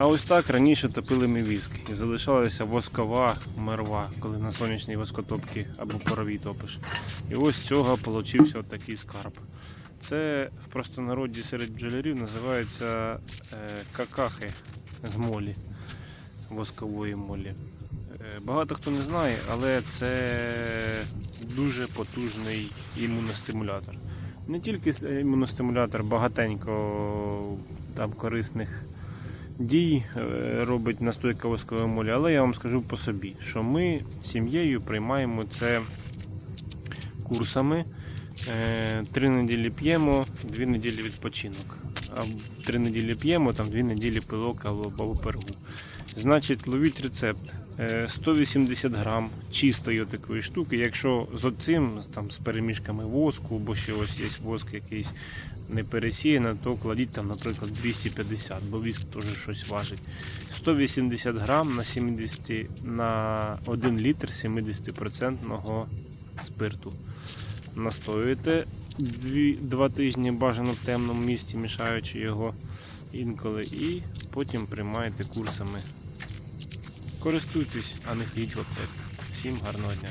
А ось так раніше топили ми віск і залишалася воскова мерва, коли на сонячній воскотопці або паровій топиш. І ось з цього получився такий скарб. Це в простонароді серед бджолярів називається е, какахи з молі, воскової молі. Е, Багато хто не знає, але це дуже потужний імуностимулятор. Не тільки імуностимулятор, багатенько там корисних дій е, робить настойка воскової молі, але я вам скажу по собі, що ми сім'єю приймаємо це курсами. Е, Три неділі п'ємо, дві неділі відпочинок. А три неділі п'ємо, там дві неділі пилок або, пергу. Значить, ловіть рецепт. Е, 180 грам чистої такої штуки. Якщо з оцим, там, з перемішками воску, або ще ось є воск якийсь не пересіяно, то кладіть там, наприклад, 250, бо віск теж щось важить. 180 грам на 70 на 1 літр 70% спирту. Настоюєте 2 тижні бажано в темному місці, мішаючи його інколи, і потім приймаєте курсами. Користуйтесь, а не ходіть в аптеку. Всім гарного дня!